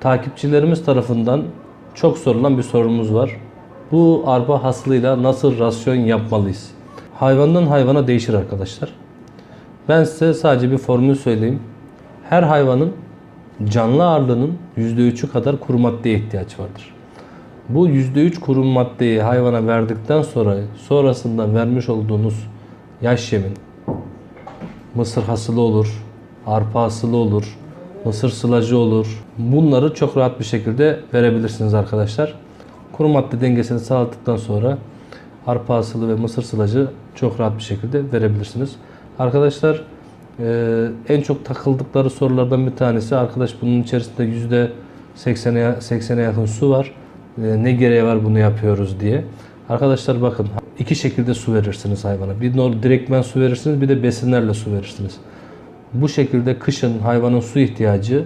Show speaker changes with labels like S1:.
S1: takipçilerimiz tarafından çok sorulan bir sorumuz var. Bu arpa haslıyla nasıl rasyon yapmalıyız? Hayvandan hayvana değişir arkadaşlar. Ben size sadece bir formül söyleyeyim. Her hayvanın canlı ağırlığının %3'ü kadar kuru maddeye ihtiyaç vardır. Bu %3 kuru maddeyi hayvana verdikten sonra sonrasında vermiş olduğunuz yaş yemin, mısır hasılı olur, arpa hasılı olur, mısır sılacı olur. Bunları çok rahat bir şekilde verebilirsiniz arkadaşlar. Kuru madde dengesini sağladıktan sonra arpa hasılı ve mısır sılacı çok rahat bir şekilde verebilirsiniz. Arkadaşlar e, en çok takıldıkları sorulardan bir tanesi arkadaş bunun içerisinde yüzde 80'e 80'e yakın su var. E, ne gereği var bunu yapıyoruz diye. Arkadaşlar bakın iki şekilde su verirsiniz hayvana. Bir direktmen su verirsiniz bir de besinlerle su verirsiniz. Bu şekilde kışın hayvanın su ihtiyacı